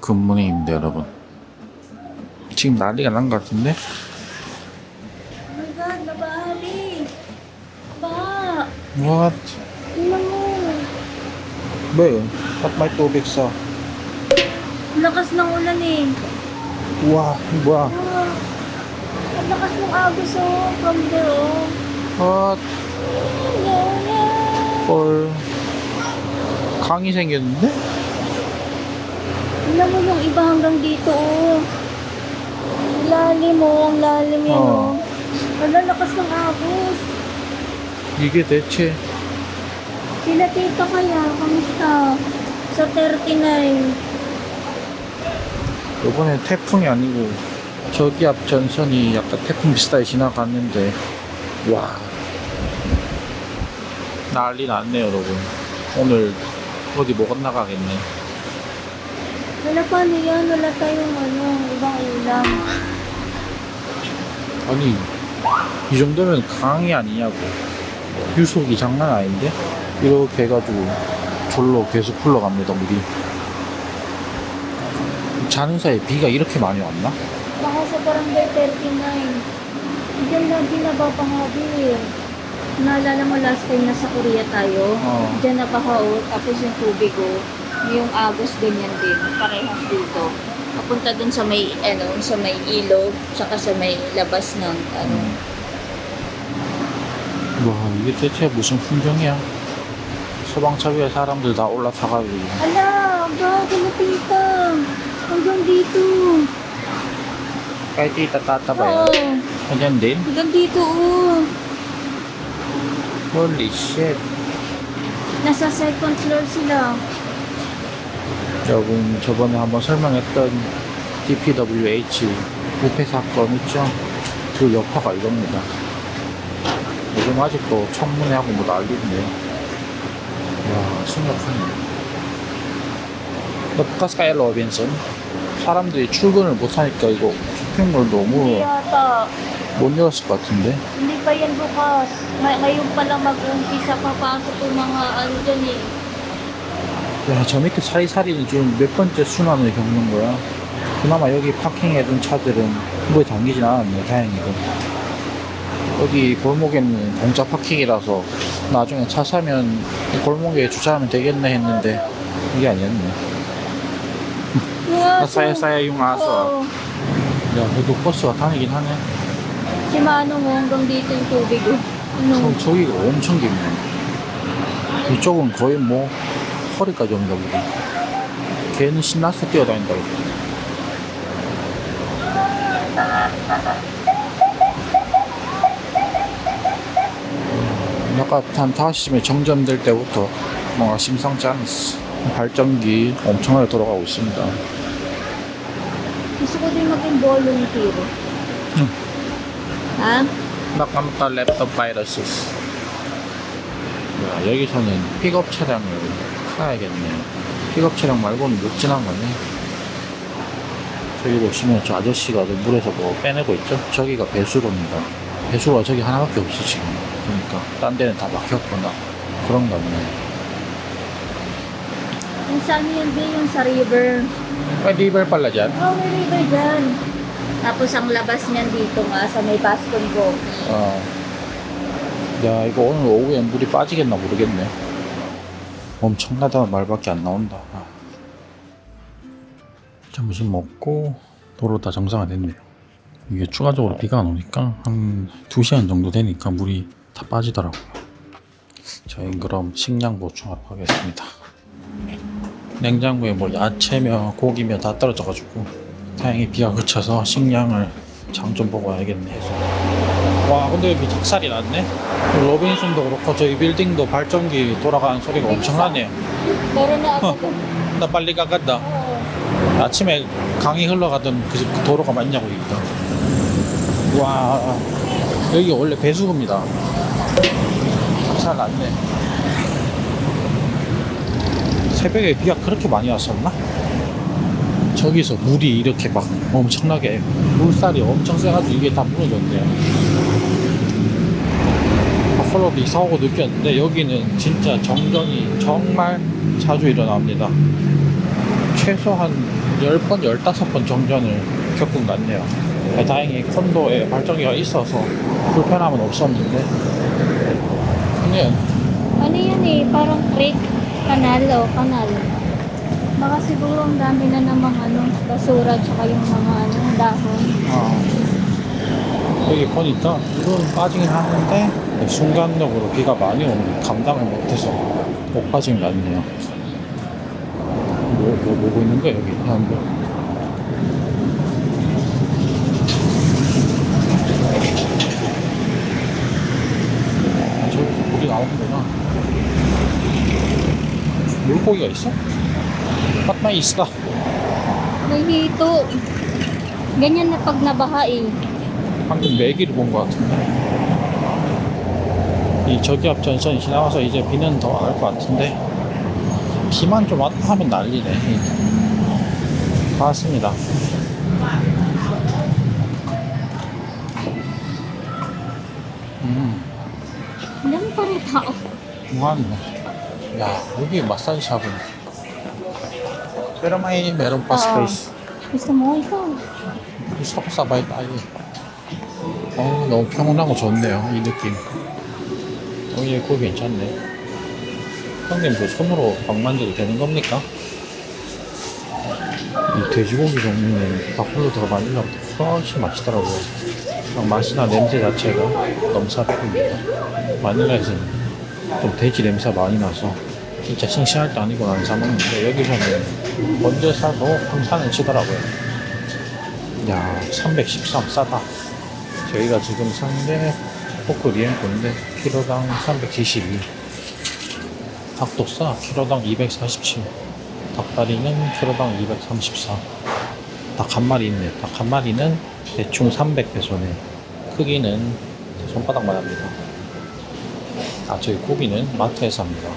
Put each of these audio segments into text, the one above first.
굿모닝입니다 여러분 지금 난리가 난 것 같은데 Oh my God, nabali! Ba! What? Tingnan mo! Ba Ba't may tubig sa Ang lakas ng ulan eh. Wow, 뭐야 Ah, ang lakas ng agos oh. From there oh. What? Yeah, yeah. 헐 강이 생겼는데? Tingnan mo yung iba hanggang dito oh. Lalim oh. Ang lalim yan Oh. oh. Wala lakas ng agos. 이게 대체 Sila tita kaya, kamusta? Sa 39. 이번에 태풍이 아니고 저기 앞 전선이 약간 태풍 비슷하게 지나갔는데 와 난리 났네 여러분 오늘 어디 못 나가겠네 Wala paano yan? Wala tayong ano, ibang ulam. 아니 이 정도면 강이 아니냐고 유속이 장난 아닌데 이렇게 해가지고 졸로 계속 흘러갑니다 물이 자는 사이에 비가 이렇게 많이 왔나? Baka sa barangay 39. Diyan lagi nababahabi eh. Naalala mo last time nasa Korea tayo? Oo. Diyan nabaho, tapos yung tubig oh. Yung agos ganyan din. Parehas dito. Papunta dun sa may, ano, sa may ilog, tsaka sa may labas ng, ano. 와 이게 대체 무슨 풍경이야 소방차 위에 사람들 다 올라타가지고 Ala, bago na tita. Hanggang dito. kahit tita tata ba Oo. yan? Ganyan din? Hanggang dito oh. Holy shit Nasa second floor sila. 여러분 저번에 한번 설명했던 DPWH 부패 사건 있죠? 그 여파가 이겁니다 요즘 아직도 청문회하고 뭐 난리인데 와 심각하네 너 부카스 카이 로빈슨 사람들이 출근을 못하니까 이거 쇼핑몰 너무. 못 열었을 것 같은데 Hindi pa yan bukas. May, ngayon pa lang mag-umpisa papasok yung mga ano dyan eh. 야, 저 밑에 사리사리는 지금 몇 번째 순환을 겪는 거야. 그나마 여기 파킹해둔 차들은 물에 담기진 않았네, 다행히도. 여기 골목에는 공짜 파킹이라서 나중에 차 사면 이 골목에 주차하면 되겠네 했는데 이게 아니었네. Yung aso. Oo. 야, 그래도 버스가 다니긴 하네. Mo hanggang dito yung tubig oh. Ano? 저, 저기가 엄청 깊네. 이쪽은 거의 뭐 허리까지 옵니다, 물이. 걔는 신나서 뛰어다닌다고. 약간 한 5시쯤에 정점될 때부터 뭔가 심상치 않았어. 발전기 엄청나게 돌아가고 있습니다. Gusto ko din maging volunteer. Hmm. Ha? 나까먹다 랩톱 바이러스. 야, 여기서는 픽업 차량을 사야겠네. 픽업 차량 말고는 못 지나가네. 저기 보시면 저 아저씨가 저 물에서 뭐 빼내고 있죠? 저기가 배수로입니다. 배수로가 저기 하나밖에 없어, 지금. 그러니까. 딴 데는 다 막혔구나. 그런가 보네. Yung yun din, yung sa river. Pwede ibar pala dyan? Oh, may river dyan. Tapos ang labas niyan dito nga sa may Bascon Go. 어. 야, 이거 오늘 오후에 물이 빠지겠나 모르겠네. 엄청나다는 말밖에 안 나온다. 아. 점심 먹고 도로 다 정상화 됐네요. 이게 추가적으로 비가 안 오니까 한 2시간 정도 되니까 물이 다 빠지더라고요. 저희는 그럼 식량 보충하러 가겠습니다. 냉장고에 뭐 야채며 고기며 다 떨어져가지고 다행히 비가 그쳐서 식량을 장 좀 보고 와야겠네 해서 와 근데 여기 작살이 났네. 로빈슨도 그렇고 저희 빌딩도 발전기 돌아가는 소리가 엄청나네요. ako. 나 빨리 가간다. Oo. 아침에 강이 흘러가던 그, 그 도로가 맞냐고 여기가 와 여기 원래 배수구입니다. 작살 났네. 새벽에 비가 그렇게 많이 왔었나? 저기서 물이 이렇게 막 엄청나게 물살이 엄청 세가지고 이게 다 무너졌네요. 버 컬로도 이사 오고 느꼈는데 여기는 진짜 정전이 정말 자주 일어납니다 최소 한 10번, 15번 정전을 겪은 것 같네요. 네, 다행히 콘도에 발전기가 있어서 불편함은 없었는데. 그냥 Ano yan eh, parang creek, kanal o kanal. Baka siguro ang dami na namang ano, basura tsaka yung mga ano, dahon. 아, 여기 보니까 물은 빠지긴 하는데 순간적으로 비가 많이 오면 감당을 못해서 못 빠진 것 같네요. 뭐, 뭐 보고 있는 거야 여기 사람들? 아, 저기 물이 나오는구나. 물고기가 있어? 바나 있어. May hito. Ganyan na pag nabaha eh. 방금 매기를 본 것 같은데. 이 저기압 전선이 지나가서 이제 비는 더안할것 같은데. 비만 좀 왔다 하면 난리네. 다 왔습니다. 음. 무한네. 야, 여기 마사지 샵은. Pero may meron pa space. Gusto mo ito? gusto ko sabay tayo. 어, 너무 평온하고 좋네요. 이 느낌. 어, 얘 그거 괜찮네. 형님, 그 손으로 밥 만져도 되는 겁니까? 이 돼지고기 종류는 바클로드가 마닐라보다 훨씬 맛있더라고요. 그냥 맛이나 냄새 자체가 넘사벽입니다. 마닐라에서는 좀 돼지 냄새가 많이 나서 진짜 싱싱할 때 아니고 안 사먹는데 여기서는 먼저 사도 평산을 치더라고요. 야, 313 싸다. 저희가 지금 산게 포크 리엔코인데 키로당 372. 닭도 싸. 키로당 247. 닭다리는 키로당 234. 닭 한 마리 있네. 닭 한 마리는 대충 300페소네. 크기는 제 손바닥만 합니다. 아, 저희 고기는 마트에서 삽니다.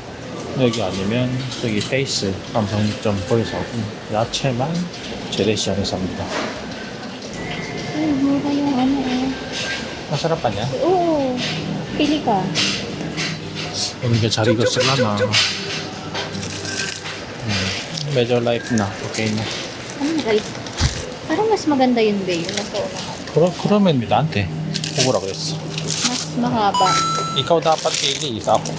여기 아니면 저기 페이스 거기서 하고 야채만 재래시장에서 삽니다. Ay, mura yung ano eh. Masarap pa niya? Oo. Pili ka. 이게 잘 익었을라나 음, medyo light na okay na Ano right? Parang mas maganda yun, Bay. Yung nasa una. 그러, 그러면 나한테 먹으라 그랬어 Mas mahaba. ikaw dapat pili isa ako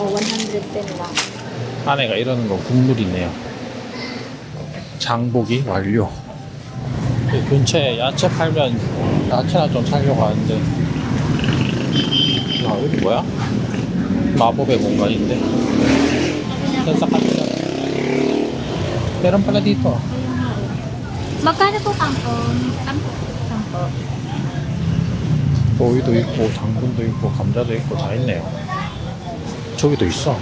O, 110 lang. 아내가 이러는 거 국물이네요 장보기 완료 이 근처에 야채 팔면 야채나 좀 사려고 하는데 야 여기 뭐야? 마법의 공간인데 싹싹합니다 meron pala dito Magkano po kangkong? Kangkong. Kangkong. 오이도 있고 당근도 있고 감자도 있고 다 있네요. 저기도 있어.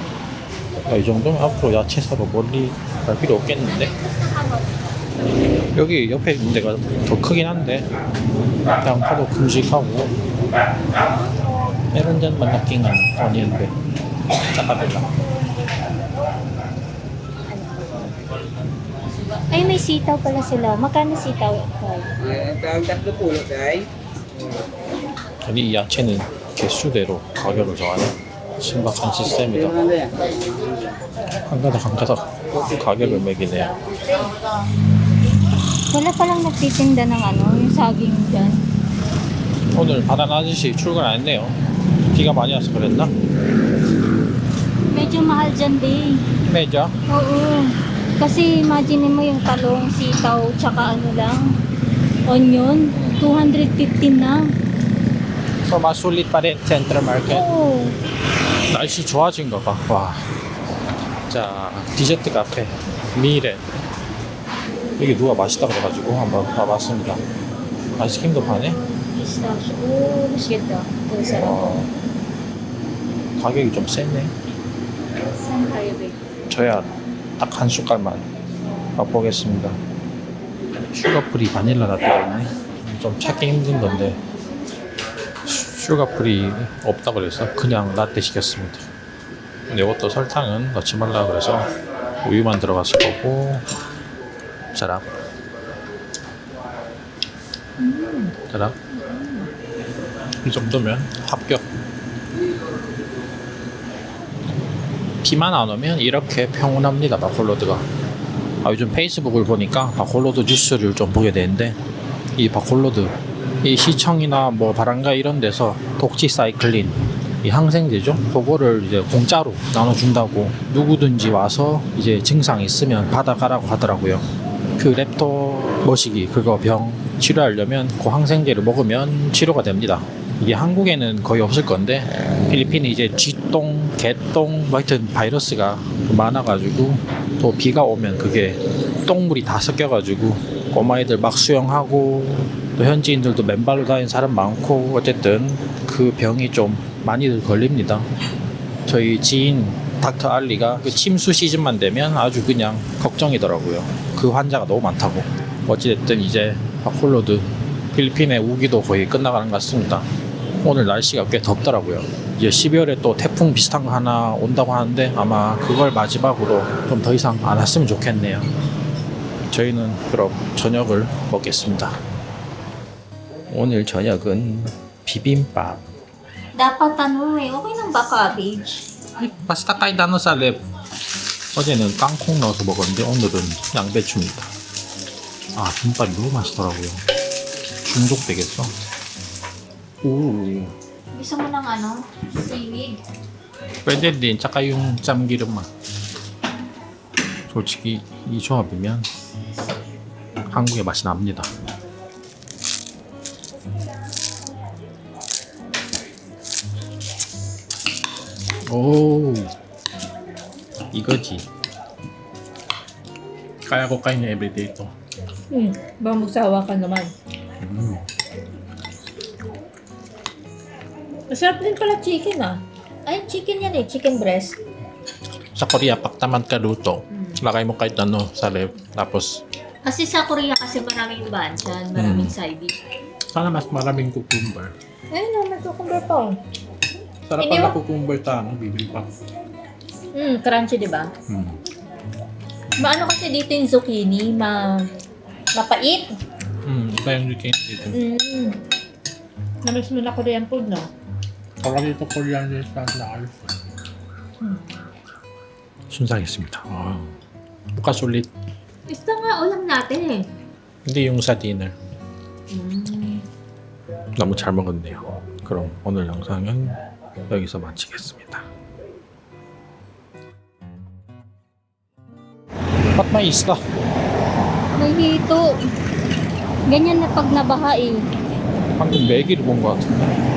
야, 이 정도면 앞으로 야채 사러 멀리 갈 필요 없겠는데? 여기 옆에 있는 데가 더 크긴 한데 양파도 큼직하고 메론 잔만 느낀 어니언데 짜파벨라 Ay, may sitaw pala sila. Magkano sitaw? Tawag tatlo pulo, day. 아니 이 야채는 개수대로 가격을 정하는 신박한 시스템이다. 한 가닥 한 가닥 가격을 매기네요. Wala palang nagtitinda ng ano, yung saging dyan. 오늘 바다 아저씨 출근 안 했네요. 비가 많이 와서 그랬나? Medyo mahal dyan, Bay. 매죠? Oo. Kasi imagine mo yung talong, sitaw, tsaka ano lang, onion, 215 na. 서 마술리 파레 센트럴 마켓. Oo. 날씨 좋아진 거 봐. 와. 자, 디저트 카페 미래. 여기 누가 맛있다 그래가지고 한번 가봤습니다. 아이스크림도 파네? Ito, sarap. 와. 가격이 좀 세네. 저야 딱 한 숟갈만 맛보겠습니다. 슈가프리 바닐라 라떼가 있네. 좀 찾기 힘든 건데 슈- 슈가프리 없다 그래서 그냥 라떼 시켰습니다. 근데 이것도 설탕은 넣지 말라 그래서 우유만 들어갔을 거고 자랑 자랑 이 정도면 합격. 비만 안 오면 이렇게 평온합니다 마폴로드가. 아, 요즘 페이스북을 보니까 바콜로드 뉴스를 좀 보게 되는데 이 바콜로드 이 시청이나 뭐 바람가 이런 데서 독지 사이클린 이 항생제죠? 그거를 이제 공짜로 나눠준다고 누구든지 와서 이제 증상 있으면 받아가라고 하더라고요 그 랩토 머시기 그거 병 치료하려면 그 항생제를 먹으면 치료가 됩니다 이게 한국에는 거의 없을 건데 필리핀이 이제 쥐똥, 개똥, 뭐 하여튼 바이러스가 많아가지고 또 비가 오면 그게 똥물이 다 섞여가지고 꼬마애들 막 수영하고 또 현지인들도 맨발로 다니는 사람 많고 어쨌든 그 병이 좀 많이들 걸립니다. 저희 지인 닥터 알리가 그 침수 시즌만 되면 아주 그냥 걱정이더라고요. 그 환자가 너무 많다고. 어찌됐든 이제 바콜로드 필리핀의 우기도 거의 끝나가는 것 같습니다. 오늘 날씨가 꽤 덥더라고요. 이제 12월에 또 태풍 비슷한 거 하나 온다고 하는데 아마 그걸 마지막으로 좀 더 이상 안 왔으면 좋겠네요. 저희는 그럼 저녁을 먹겠습니다. 오늘 저녁은 비빔밥. Dapat ano eh, okay lang ba cabbage? 어제는 땅콩 넣어서 먹었는데 오늘은 양배추입니다. 아 김밥이 너무 맛있더라고요. 중독 되겠어. 오. Gusto mo ng ano? Seaweed? pwede din. tsaka yung 짬기름만. 솔직히 이 조합이면 한국의 맛이 납니다. 오 이거지. Kaya ko kain everyday ito. Hmm, ba magsawa ka naman. 음. Masarap din pala chicken ah. Ay, chicken yan eh. Chicken breast. Sa Korea, pag tamad ka luto, lagay mo kahit ano sa ref. Tapos, Kasi sa Korea kasi maraming banchan, maraming side dish. sana mas maraming cucumber. Ayun na, nagkukumber pa. Sarap Hindi pala mo- cucumber ta, no? Bibimbap. Hmm, crunchy di ba? Hmm. Maano kasi dito yung zucchini, ma mapait. Hmm, iba yung zucchini dito. Mm. Namiss mo na Korean food, no? Pag dito Korean restaurant na ayos. 순삭했습니다. 아, bukas ulit. Gusto nga ulam natin eh. Hindi yung sa dinner. Mm. 너무 잘 먹었네요. 그럼 오늘 영상은 여기서 마치겠습니다. Ba't may isda? May hito. Ganyan na pag nabaha eh. 방금 메기를 본것 같은데.